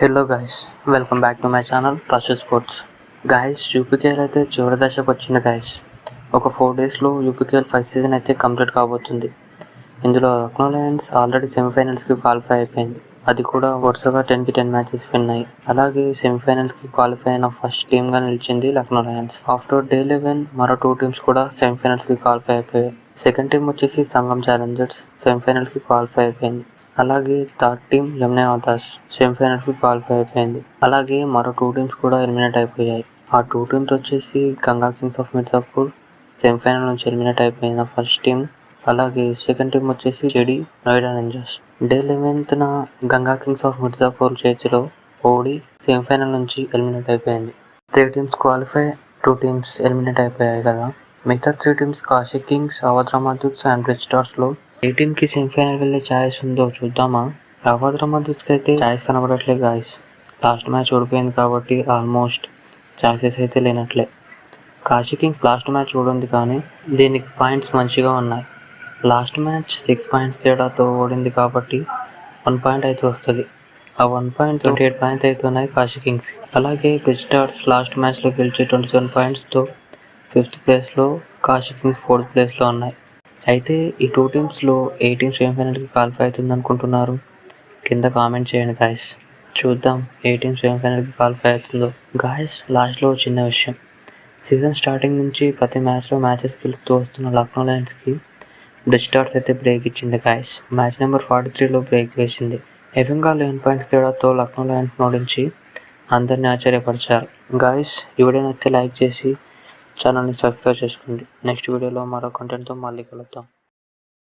Hello guys welcome back to my channel first sports guys UPKL అయితే చివరి దశకు వచ్చింది గాయస్ ఒక ఫోర్ డేస్లో యూపీకేఎల్ ఫస్ట్ సీజన్ అయితే కంప్లీట్ కాబోతుంది. ఇందులో లక్నో లయన్స్ ఆల్రెడీ సెమీఫైనల్స్కి క్వాలిఫై అయిపోయింది. అది కూడా వరుసగా టెన్కి టెన్ మ్యాచెస్ విన్ అయ్యి అలాగే సెమీఫైనల్స్కి క్వాలిఫై అయిన ఫస్ట్ టీమ్గా నిలిచింది Lucknow Lions after day eleven మరో టూ టీమ్స్ కూడా సెమీఫైనల్స్కి క్వాలిఫై అయిపోయాయి. సెకండ్ టీం వచ్చేసి సంగం ఛాలెంజర్స్ సెమీఫైనల్కి క్వాలిఫై అయిపోయింది. అలాగే థర్డ్ టీం యమునే ఆదాస్ సెమీఫైనల్కి క్వాలిఫై అయిపోయింది. అలాగే మరో టూ టీమ్స్ కూడా ఎలిమినేట్ అయిపోయాయి. ఆ టూ టీమ్స్ వచ్చేసి Ganga Kings of Mirzapur semifinal నుంచి ఎలిమినేట్ అయిపోయిన ఫస్ట్ టీం అలాగే సెకండ్ టీం వచ్చేసి జెడి నోయిడా రేంజర్స్. డే లెవెన్త్న గంగా కింగ్స్ ఆఫ్ మిర్జాపూర్ చేతిలో ఓడి సెమీఫైనల్ నుంచి ఎలిమినేట్ అయిపోయింది. Three teams qualify two teams eliminate అయిపోయాయి కదా. మిగతా three teams Kashi kings Awadh and bridge స్టార్స్లో ఏ టీంకి సెమీఫైనల్ వెళ్ళే ఛాయిస్ ఉందో చూద్దామా? అవధ్ రమాదుట్స్కి అయితే ఛాయిస్ కనబడట్లేదు గాయస్ లాస్ట్ మ్యాచ్ ఓడిపోయింది కాబట్టి ఆల్మోస్ట్ ఛాయిసెస్ అయితే లేనట్లే. కాశీ కింగ్స్ లాస్ట్ మ్యాచ్ ఓడింది కానీ దీనికి పాయింట్స్ మంచిగా ఉన్నాయి. లాస్ట్ మ్యాచ్ సిక్స్ పాయింట్స్ తేడాతో ఓడింది కాబట్టి వన్ పాయింట్ అయితే వస్తుంది. ఆ one point twenty eight points అయితే ఉన్నాయి కాశీ కింగ్స్ అలాగే బ్రిడ్జ్ లాస్ట్ మ్యాచ్లో గెలిచి ట్వంటీ సెవెన్ పాయింట్స్తో ఫిఫ్త్ ప్లేస్లో కాశీ కింగ్స్ ఫోర్త్ ప్లేస్లో ఉన్నాయి. అయితే ఈ టూ టీమ్స్లో ఏ టీమ్ సెమీఫైనల్కి క్వాలిఫై అవుతుంది అనుకుంటున్నారు? కింద కామెంట్ చేయండి గాయస్ చూద్దాం ఏ టీమ్ సెమీఫైనల్కి క్వాలిఫై అవుతుందో. గాయస్ లాస్ట్లో చిన్న విషయం. సీజన్ స్టార్టింగ్ నుంచి ప్రతి మ్యాచ్లో మ్యాచెస్ గెలుస్తూ వస్తున్న లక్నో లయన్స్కి బ్రిడ్జ్ స్టార్స్ అయితే బ్రేక్ ఇచ్చింది గాయస్ మ్యాచ్ నెంబర్ ఫార్టీ త్రీలో బ్రేక్ వేసింది. ఏకంగా లెవెన్ పాయింట్స్ తేడాతో లక్నో లయన్స్ ఓడించి అందరిని ఆశ్చర్యపరిచారు. గాయస్ ఈ వీడియో నచ్చితే లైక్ చేసి ఛానల్ని సబ్స్క్రైబ్ చేసుకోండి నెక్స్ట్ వీడియోలో మరో కంటెంట్తో మళ్ళీ కలుద్దాం.